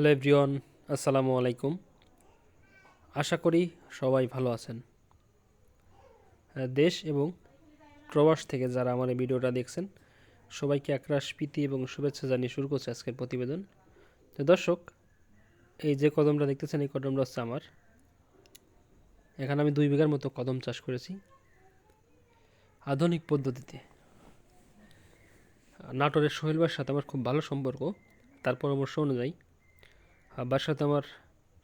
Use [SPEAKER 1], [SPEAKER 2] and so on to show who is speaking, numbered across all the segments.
[SPEAKER 1] Hello everyone, আসসালামু আলাইকুম। আশা করি সবাই ভালো আছেন। দেশ এবং প্রবাস থেকে যারা আমার এই ভিডিওটা দেখছেন, সবাইকে একরাশ প্রীতি এবং শুভেচ্ছা জানিয়ে শুরু করছে আজকের প্রতিবেদন। তো দর্শক, এই যে কদমটা দেখতেছেন, এই কদমটা হচ্ছে আমার। এখানে আমি দুই বিঘার মতো কদম চাষ করেছি, আধুনিক পদ্ধতিতে। নাটোরের সোহেল ভাইয়ের সাথে আমার খুব ভালো সম্পর্ক, তার পরামর্শ অনুযায়ী আব্বার সাথে আমার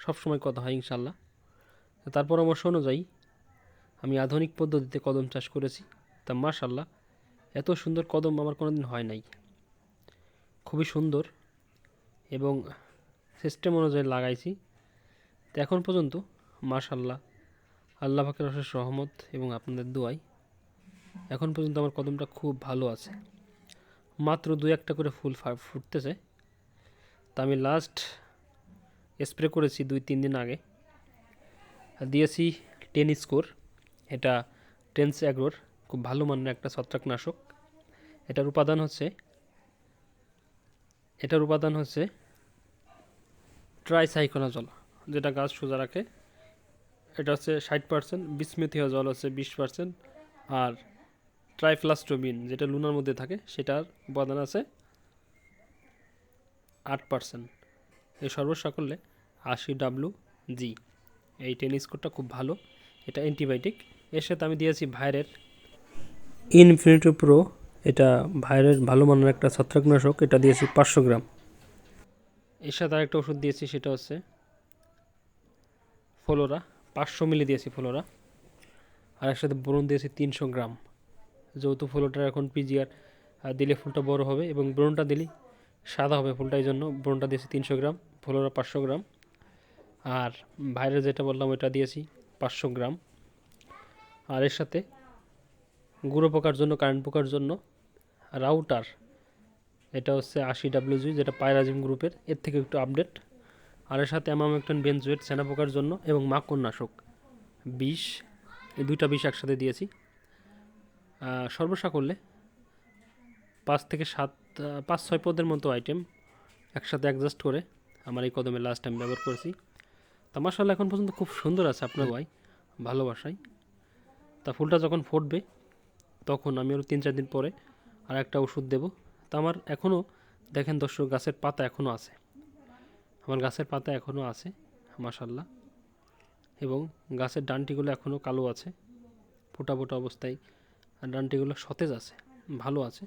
[SPEAKER 1] সবসময় কথা হয় ইনশাল্লাহ তার পরামর্শ অনুযায়ী আমি আধুনিক পদ্ধতিতে কদম চাষ করেছি। তা মাশাল্লাহ এত সুন্দর কদম আমার কোনোদিন হয় নাই। খুবই সুন্দর এবং সিস্টেম অনুযায়ী লাগাইছি। তো এখন পর্যন্ত মাশাল্লাহ আল্লাহ পাকের অশেষ রহমত এবং আপনাদের দোয়াই এখন পর্যন্ত আমার কদমটা খুব ভালো আছে। মাত্র দু একটা করে ফুল ফুটতেছে। তা আমি লাস্ট স্প্রে করেছি দুই, তিন দিন আগে। দিয়েছি টেন স্কোর এটা টেন্স অ্যাগ্রোর খুব ভালো মানের একটা ছত্রাকনাশক। এটার উপাদান হচ্ছে, এটার উপাদান হচ্ছে ট্রাইসাইকোনাজল যেটা গাছ সোজা রাখে। এটা হচ্ছে ষাট পার্সেন্ট বিসমেথিয়া জল হচ্ছে বিশ পার্সেন্ট আর ট্রাইফ্লাস্টোবিন যেটা লুনার মধ্যে থাকে, সেটার উপাদান আছে আট পার্সেন্ট এই সর্বসাকল্যে আশি ডাব্লু জি এই টেনিস কোডটা খুব ভালো। এটা অ্যান্টিবায়োটিক এর সাথে আমি দিয়েছি ভাইরের ইনফিনিটি প্রো এটা ভাইরের ভালো মানের একটা ছত্রাকনাশক, এটা দিয়েছি পাঁচশো গ্রাম। এর সাথে আরেকটা ওষুধ দিয়েছি, সেটা হচ্ছে ফলোরা, পাঁচশো মিলি দিয়েছি ফলোরা। আর একসাথে বোরন দিয়েছি তিনশো গ্রাম। যেহেতু ফলোটা এখন পিজিআর দিলে ফুলটা বড় হবে এবং ব্রনটা দিলে সাদা হবে ফুলটা এই জন্য। ব্রনটা দিয়েছি তিনশো গ্রাম ফলোরা পাঁচশো গ্রাম। আর বাইরে যেটা বললাম ওটা দিয়েছি পাঁচশো গ্রাম। আর এর সাথে গুঁড়ো পোকার জন্য কারেন্ট পোকার জন্য রাউটার। এটা হচ্ছে আশি ডাব্লিউজি যেটা পায়রাজিম গ্রুপের। এর থেকে একটু আপডেট আর এর সাথে অ্যামামেকটন বেনজুয়েট সেনা পোকার জন্য এবং মাকড়নাশক। বিষ, এই দুইটা বিষ একসাথে দিয়েছি। সর্বসা করলে পাঁচ থেকে সাত পাঁচ, ছয় পদের মতো আইটেম একসাথে অ্যাডজাস্ট করে আমার এই কদমে লাস্ট টাইম ব্যবহার করেছি। তা মাসাল্লাহ এখন পর্যন্ত খুব সুন্দর আছে আপনার ভাই ভালোবাসায় তা ফুলটা যখন ফুটবে, তখন আমি আরও তিন, চার দিন পরে আর একটা ওষুধ দেব। তা আমার এখনও দেখেন দর্শক, গাছের পাতা এখনও আছে। আমার গাছের পাতা এখনও আছে মাসাল্লাহ এবং গাছের ডানটিগুলো এখনও কালো আছে। ফোটা ফোটা অবস্থায় ডানটিগুলো সতেজ আছে, ভালো আছে।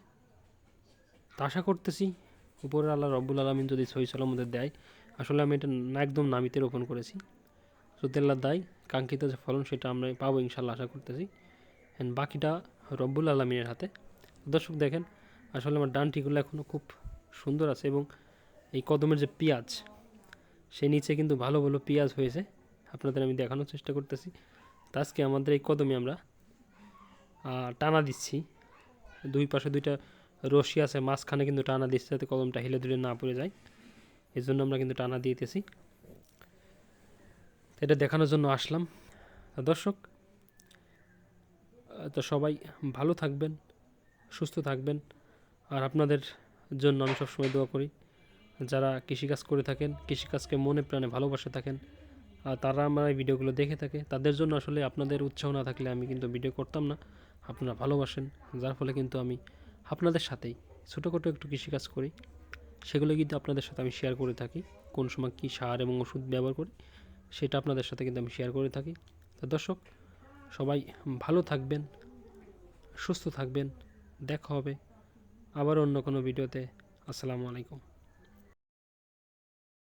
[SPEAKER 1] তা আশা করতেছি, উপরের আল্লাহ রব্বুল আলমিন যদি সহি সালামদের দেয়, আসলে আমি এটা না একদম নামিতে রোপণ করেছি। যদি আল্লাহ দেয়, কাঙ্ক্ষিত যে ফলন সেটা আমরা পাবো ইনশাল্লাহ আশা করতেছি। অ্যান্ড বাকিটা রব্বুল আলমিনের হাতে। দর্শক দেখেন, আসলে আমার ডানটিগুলো এখনও খুব সুন্দর আছে এবং এই কদমের যে পেঁয়াজ, সে নিচে কিন্তু ভালো ভালো পেঁয়াজ হয়েছে। আপনাদের আমি দেখানোর চেষ্টা করতেছি। আজকে আমাদের এই কদমে আমরা টানা দিচ্ছি। দুই পাশে দুইটা রশি আছে, মাঝখানে কিন্তু টানা দিচ্ছে যাতে কদমটা হেলে দুলে না পড়ে যায়। এই জন্য আমরা কিন্তু টানা দিতেছি এটা দেখানোর জন্য আসলাম। দর্শক তো সবাই ভালো থাকবেন, সুস্থ থাকবেন। আর আপনাদের জন্য আমি সবসময় দোয়া করি, যারা কৃষিকাজ করে থাকেন, কৃষিকাজকে মনে প্রাণে ভালোবাসে থাকেন, আর তারা আমার এই ভিডিওগুলো দেখে থাকে, তাদের জন্য আসলে আপনাদের উৎসাহ না থাকলে আমি কিন্তু ভিডিও করতাম না। আপনারা ভালোবাসেন, যার ফলে কিন্তু আমি আপনাদের সাথেই। ছোটোখাটো একটু কৃষিকাজ করি। সেগুলো কিন্তু আপনাদের সাথে আমি শেয়ার করে থাকি। কোন সময় কী সার এবং ওষুধ ব্যবহার করি, সেটা আপনাদের সাথে কিন্তু আমি শেয়ার করে থাকি। তো দর্শক, সবাই ভালো থাকবেন, সুস্থ থাকবেন। দেখা হবে আবার অন্য কোনো ভিডিওতে আসসালামু আলাইকুম।